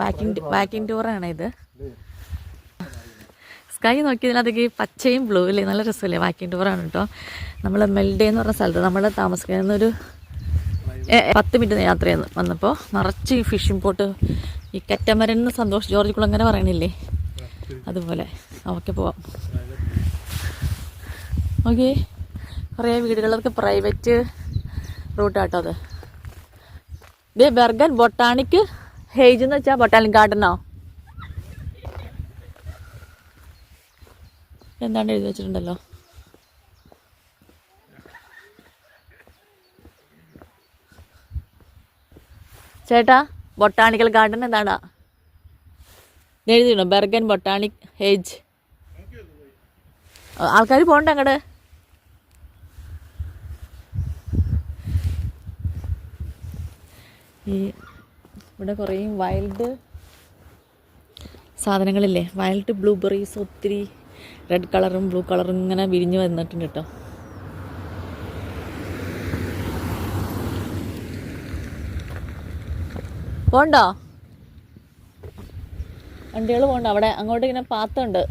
Walking walking ടൂറാണ് ഇത്. Sky നോക്കിയതിനകത്തേക്ക് പച്ചയും blue അല്ലേ നല്ല രസമല്ലേ വാക്കിംഗ് ടൂറാണ് കേട്ടോ നമ്മൾ മെൽഡേ എന്ന് പറഞ്ഞ സ്ഥലത്ത് നമ്മൾ താമസിക്കുന്ന ഒരു പത്ത് മിനിറ്റ് യാത്ര ചെയ്യുന്നു വന്നപ്പോൾ നിറച്ച് ഈ ഫിഷിംഗ് പോട്ട് ഈ കറ്റമരൻ എന്ന് സന്തോഷ് ജോർജ് കുളങ്ങനെ പറയണില്ലേ? അതുപോലെ. ഓക്കെ പോവാം. ഓക്കെ. കുറേ വീടുകളൊക്കെ പ്രൈവറ്റ് റൂട്ടാട്ടോ അത്. ഇത് ബെർഗൻ ബൊട്ടാണിക് ഹേജ് എന്ന് വെച്ചാൽ ബൊട്ടാനിക് ഗാർഡനോ എന്താണ് എഴുതി വെച്ചിട്ടുണ്ടല്ലോ? ചേട്ടാ ബൊട്ടാണിക്കൽ ഗാർഡൻ എന്താടാ? എഴുതിയിടോ ബെർഗൻ ബൊട്ടാണിക് ഹേജ് ആൾക്കാർ പോകണ്ട അങ്ങോട്ട് ഈ ഇവിടെ കുറേ വൈൽഡ് സാധനങ്ങളില്ലേ? വൈൽഡ് ബ്ലൂബെറീസ് ഒത്തിരി റെഡ് കളറും ബ്ലൂ കളറും ഇങ്ങനെ വിരിഞ്ഞു വന്നിട്ടുണ്ട് കേട്ടോ പോണ്ടോ? വണ്ടികൾ പോണ്ട? അവിടെ അങ്ങോട്ട് ഇങ്ങനെ പാത്തുണ്ട്.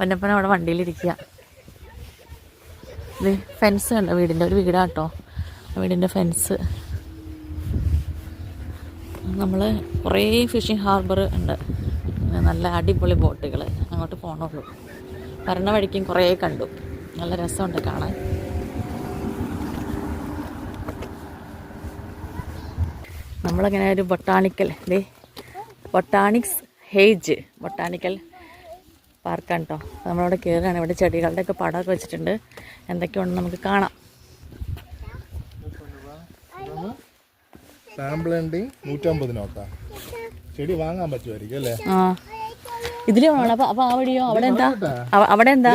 പൊന്നപ്പന അവിടെ വണ്ടിയിലിരിക്കുക ഫെൻസ് കണ്ടോ വീടിന്റെ ഒരു വീടാട്ടോ വീടിന്റെ ഫെൻസ് നമ്മൾ കുറേ ഫിഷിംഗ് ഹാർബർ ഉണ്ട്. നല്ല അടിപൊളി ബോട്ടുകൾ അങ്ങോട്ട് പോകണുള്ളൂ വരണ വഴിക്കും കുറേ കണ്ടു. നല്ല രസമുണ്ട് കാണാൻ. നമ്മളങ്ങനെ ഒരു ബൊട്ടാണിക്കൽ ദേ ബൊട്ടാണിക്സ് ഹേജ് ബൊട്ടാണിക്കൽ പാർക്കാണ് കേട്ടോ നമ്മളവിടെ കയറുകയാണ് ഇവിടെ ചെടികളുടെയൊക്കെ പടമൊക്കെ വെച്ചിട്ടുണ്ട്. എന്തൊക്കെയുണ്ടെന്ന് നമുക്ക് കാണാം. സാമ്പിൾ ഉണ്ടെങ്കിൽ നൂറ്റമ്പത് നോട്ടാ. ചെടി വാങ്ങാൻ പറ്റുമായിരിക്കും അല്ലേ? ആ. ഇതിൽ വേണം. അപ്പൊ അപ്പൊ ആ വഴിയോ അവിടെ എന്താ? അവിടെ എന്താ?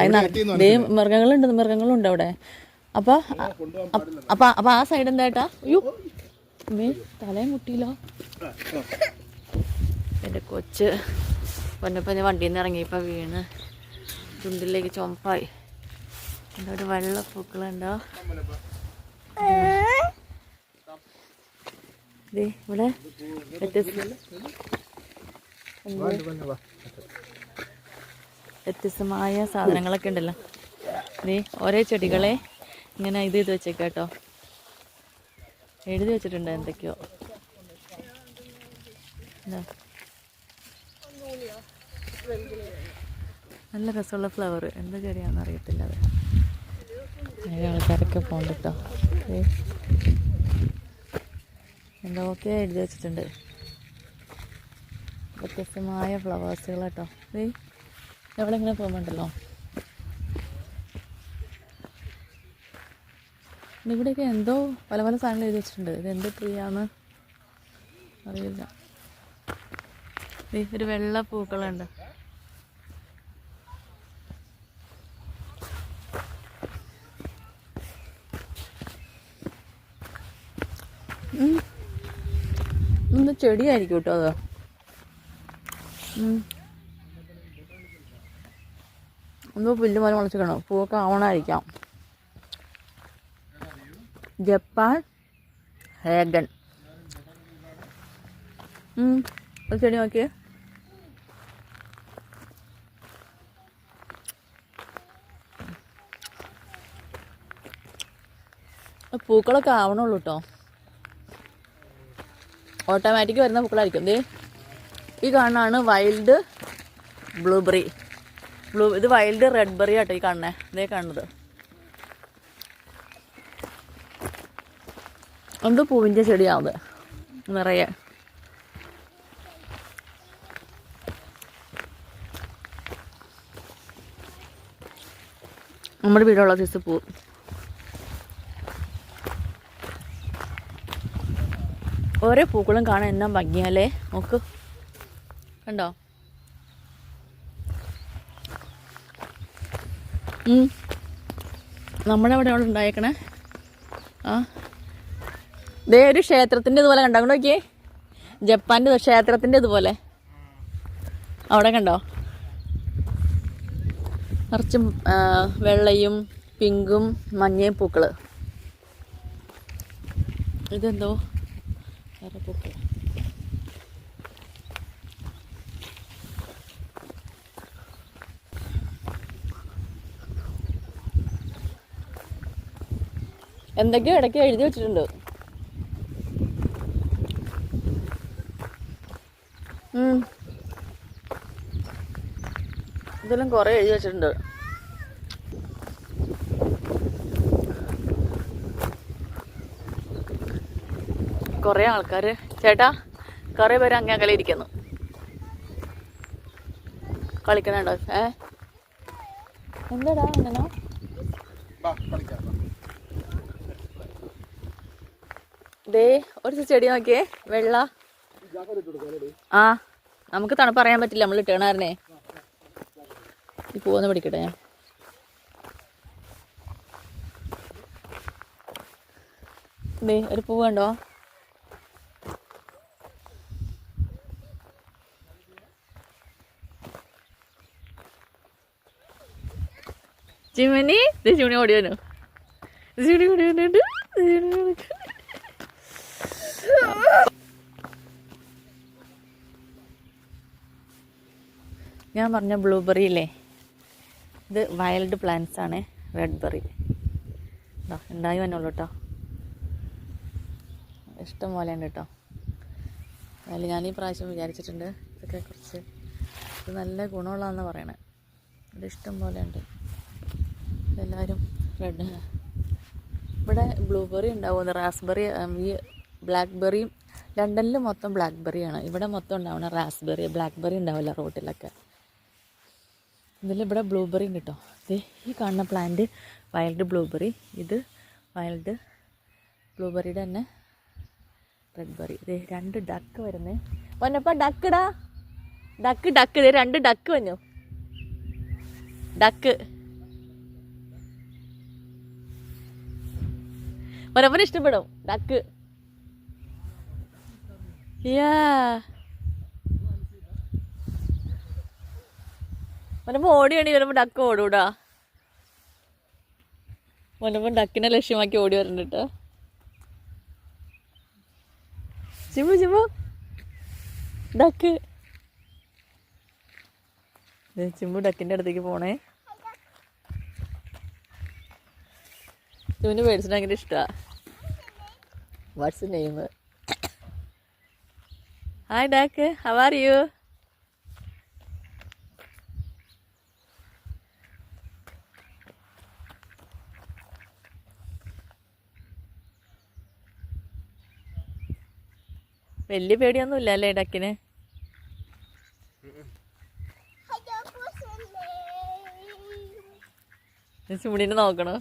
അതിലേക്ക് മൃഗങ്ങളുണ്ട് മൃഗങ്ങളുണ്ട് അവിടെ. അപ്പൊ അപ്പൊ അപ്പൊ ആ സൈഡ് എന്താ ഏട്ടാ അയ്യോ തലയും മുട്ടിയില്ലോ. എന്റെ കൊച്ച്. പൊന്നപ്പഞ്ഞ വണ്ടിയിൽ നിന്ന് ഇറങ്ങിയപ്പോൾ വീണ്. ചുണ്ടിലേക്ക് ചുമപ്പായി. എന്താ ഒരു വെള്ള പൂക്കളുണ്ടോ? ദേ ഇവിടെ വ്യത്യസ്ത വ്യത്യസ്തമായ സാധനങ്ങളൊക്കെ ഉണ്ടല്ലോ. ദേ ഓരോ ചെടികളെ ഇങ്ങനെ ഇത് ചെയ്ത് വെച്ചേക്കാട്ടോ എഴുതി വെച്ചിട്ടുണ്ട് എന്തൊക്കെയോ? നല്ല രസമുള്ള ഫ്ലവർ. എന്താ ചെടിയാണെന്ന് അറിയത്തില്ല അത്. ആൾക്കാരൊക്കെ പോകണ്ടോ. എന്തൊക്കെ എഴുതി വെച്ചിട്ടുണ്ട്. വ്യത്യസ്തമായ ഫ്ലവേഴ്സുകൾ കേട്ടോ. ദേ എവിടെ ഇങ്ങനെ പോകുന്നുണ്ടല്ലോ? ഇവിടെയൊക്കെ എന്തോ പല പല സാധനങ്ങൾ എഴുതി വെച്ചിട്ടുണ്ട്. ഇത് എന്ത് ട്രീയാന്ന് അറിയില്ല. ഒരു വെള്ള പൂക്കളുണ്ട്. ചെടിയായിരിക്കും കേട്ടോ അത്. ഒന്ന് പുല്ല് പോലെ മുളച്ചിക്കണം പൂവൊക്കെ ആവണമായിരിക്കാം. Japan Hagen. ഒരു ചെടി നോക്കിയേ. പൂക്കളൊക്കെ ആവണുള്ളൂ കേട്ടോ. ഓട്ടോമാറ്റിക് വരുന്ന പൂക്കളായിരിക്കും. ദേ ഈ കാണുന്നതാണ് വൈൽഡ് ബ്ലൂബെറി ബ്ലൂ ഇത് വൈൽഡ് റെഡ് ബെറി ആട്ടോ ഈ കാണുന്നേ. ഇതേ കാണുന്നത്. എന്ത് പൂവിന്റെ ചെടിയാണത്? നിറയെ. നമ്മുടെ വീടുള്ള സൈസ് പൂ. ഓരോ പൂക്കളും കാണാൻ എന്നാ ഭംഗിയല്ലേ? നോക്ക്. കണ്ടോ. നമ്മുടെ അവിടെ അവിടെ ഉണ്ടായേക്കണേ? ആ. ദേ ഒരു ക്ഷേത്രത്തിന്റെ ഇതുപോലെ കണ്ടോ? അങ്ങോട്ട് നോക്കിയേ. ജപ്പാന്റെ ക്ഷേത്രത്തിന്റെ ഇതുപോലെ. അവിടെ കണ്ടോ? നിറച്ചും വെള്ളയും പിങ്കും മഞ്ഞയും പൂക്കൾ ഇതെന്തോ? വേറെ പൂക്കൾ എന്തൊക്കെയോ ഇടയ്ക്ക് എഴുതി വെച്ചിട്ടുണ്ട്. ഉം. ഇതിലും കുറേ എഴുതി വെച്ചിട്ടുണ്ട്. കുറേ ആൾക്കാർ ചേട്ടാ കുറേ പേര് അങ്ങേ അകലെ ഇരിക്കുന്നു. കളിക്കണുണ്ടോ? ഏ? എന്താടാ അങ്ങനെ. ദേ ഒരു ചെടി നോക്കിയേ വെള്ള. ആ നമുക്ക് തണുപ്പ് അറിയാൻ പറ്റില്ല നമ്മൾ ഇട്ടേണാരനെ ഈ പോന്ന് പിടിക്കട്ടെ ഞാൻ. ദേ ഒരു പൂവ് ദേ ചിമണി ഓടി വന്നു വന്നു. ഞാൻ പറഞ്ഞ ബ്ലൂബെറി ഇല്ലേ ഇത് വൈൽഡ് പ്ലാന്റ്സ് ആണ് റെഡ് ബെറി ഉണ്ടായി വന്നുള്ളൂ കേട്ടോ ഇഷ്ടം പോലെ ഉണ്ട് കേട്ടോ അതിൽ ഞാൻ ഈ പ്രാവശ്യം വിചാരിച്ചിട്ടുണ്ട് ഇതൊക്കെ കുറച്ച് ഇത് നല്ല ഗുണമുള്ളതെന്ന് പറയണേ. ഇത് ഇഷ്ടം പോലെ ഉണ്ട്. എല്ലാവരും റെഡ് ഇവിടെ ബ്ലൂബെറി ഉണ്ടാവുന്നത് റാസ്ബെറി ഈ ബ്ലാക്ക്ബെറിയും ലണ്ടനിൽ മൊത്തം ബ്ലാക്ക്ബെറി ആണ്. ഇവിടെ മൊത്തം ഉണ്ടാവുന്ന റാസ്ബെറി ബ്ലാക്ക്ബെറി ഉണ്ടാവില്ല റോട്ടിലൊക്കെ. ഇതിൽ ഇവിടെ ബ്ലൂബെറി കിട്ടും ഇത് ഈ കാണുന്ന പ്ലാന്റ് വൈൽഡ് ബ്ലൂബെറി ഇത് വൈൽഡ് ബ്ലൂബെറിയുടെ തന്നെ റെഡ് ബെറി ഇത് രണ്ട് ഡക്ക് വരുന്നേ. പൊന്നപ്പ ഡക്കിടാ ഡക്ക് ഡക്ക് ഇത് രണ്ട് ഡക്ക് വന്നു? ഡക്ക് പൊന്നപ്പന് ഇഷ്ടപ്പെടും. ഡക്ക്. യാ. മനപ്പോ ഓടിയാണ് വരുമ്പോ ഡക്ക് ഓടൂടാ. മനപ്പോ ഡക്കിനെ ലക്ഷ്യമാക്കി ഓടി വരുന്നുണ്ട് ചിമു ചിമു ഡക്ക്. ചിമ്പു ഡക്കിന്റെ അടുത്തേക്ക് പോണേ. ചിമ്മിന് പേടിച്ചിട്ട് ഭയങ്കര ഇഷ്ടമാണ് what's name hi duck how are you വലിയ പേടിയൊന്നും ഇല്ല അല്ലേ ഡക്കിന് ചുമടിനെ നോക്കണോ?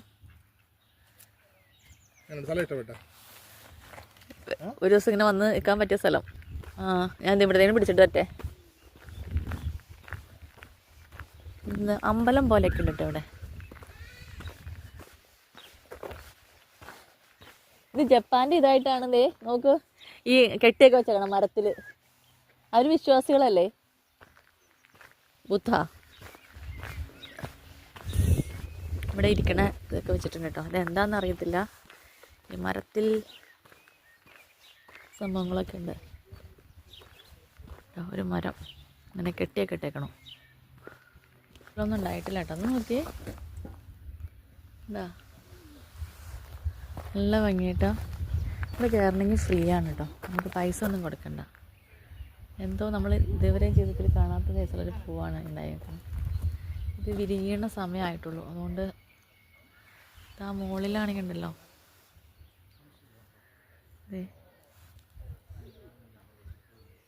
ഇഷ്ടപ്പെട്ട ഒരു ദിവസം ഇങ്ങനെ വന്ന് നിൽക്കാൻ പറ്റിയ സ്ഥലം. ആ ഞാൻ ഇവിടത്തേനും പിടിച്ചിട്ട് പറ്റേ അമ്പലം പോലെയൊക്കെ ഉണ്ട് ഇവിടെ. ഇത് ജപ്പാന്റെ ഇതായിട്ടാണെന്നേ നോക്ക്. ഈ കെട്ടിയൊക്കെ വെച്ചേക്കണം മരത്തിൽ. അവർ വിശ്വാസികളല്ലേ? ബുദ്ധ. ഇവിടെ ഇരിക്കണ ഇതൊക്കെ വെച്ചിട്ടുണ്ട് കേട്ടോ. ഇത് എന്താണെന്ന് അറിയത്തില്ല. മരത്തിൽ സംഭവങ്ങളൊക്കെ ഉണ്ട്. ഒരു മരം. ഇങ്ങനെ കെട്ടിയൊക്കെ ഇട്ടേക്കണം ഇതൊന്നും ഉണ്ടായിട്ടില്ല കേട്ടോ. ഒന്ന് നോക്കിയേ. എന്താ നല്ല ഭംഗിയിട്ടോ ഇവിടെ കയറണമെങ്കിൽ ഫ്രീ ആണ് കേട്ടോ. നമുക്ക് പൈസ ഒന്നും കൊടുക്കണ്ട. എന്തോ നമ്മൾ ഇതുവരെ ജീവിതത്തിൽ കാണാത്ത തരത്തിലൊരു പൂവാണ് ഉണ്ടായേക്കുന്നത് ഇത് വിരിയണ സമയമായിട്ടുള്ളൂ. അതുകൊണ്ട് ആ മുകളിലാണെങ്കിൽ ഉണ്ടല്ലോ.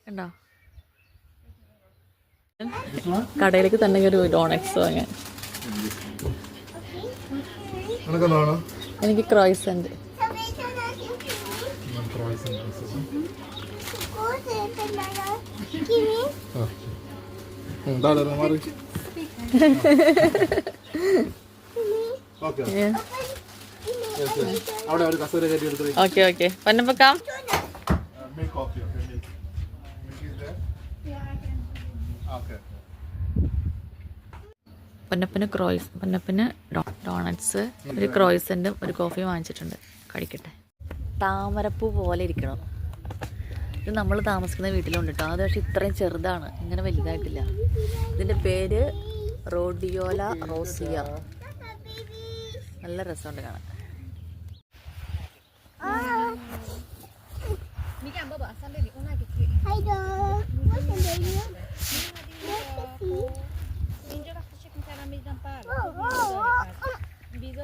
കണ്ടോ? കടയിലേക്ക് തന്നെ ഒരു ഡോണറ്റ്സ് വാങ്ങാൻ. എനിക്ക് ക്രോയ്സന്റ് മാറി. Okay okay. പൊന്നപ്പക്കാം? പൊന്നപ്പന് ക്രോയ്സ് പൊന്നപ്പന് ഡോണറ്റ്സ് ഒരു ക്രോയ്സന്റും ഒരു കോഫി വാങ്ങിച്ചിട്ടുണ്ട്. കഴിക്കട്ടെ താമരപ്പൂ പോലെ ഇരിക്കണം. ഇത് നമ്മൾ താമസിക്കുന്ന വീട്ടിലുണ്ട് കേട്ടോ അത് പക്ഷെ ഇത്രയും ചെറുതാണ്. ഇങ്ങനെ വലുതായിട്ടില്ല. ഇതിന്റെ പേര് റോഡിയോല റോസിയ. നല്ല രസമുണ്ട് കാണാൻ.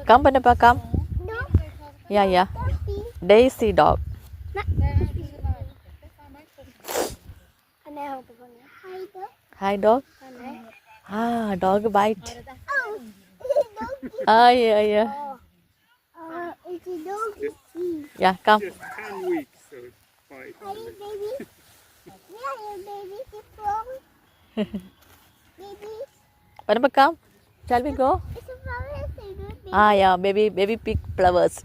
Come, Panapa, come. Yeah, yeah. Daisy dog. Hi, dog. Ah, dog bite. Oh, yeah, yeah. Yeah, come. away baby. Where are you, baby? baby. Wanna come? Shall we go? It's. Ah, yeah, baby, baby pick flowers.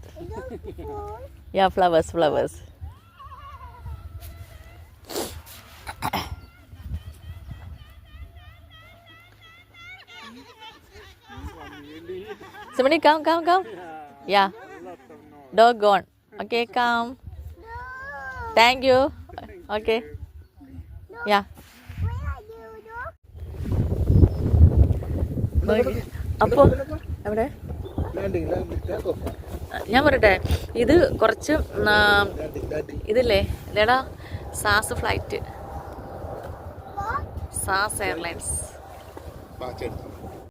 yeah, flowers, flowers. Somebody come, come, come. Yeah. Dog gone. Okay, come. No! You okay yeah? അപ്പോ എവിടെ? ഞാൻ പറയട്ടെ. ഇത് കുറച്ച് ഇതില്ലേ? ലേടാ സാസ് flight. സാസ് airlines.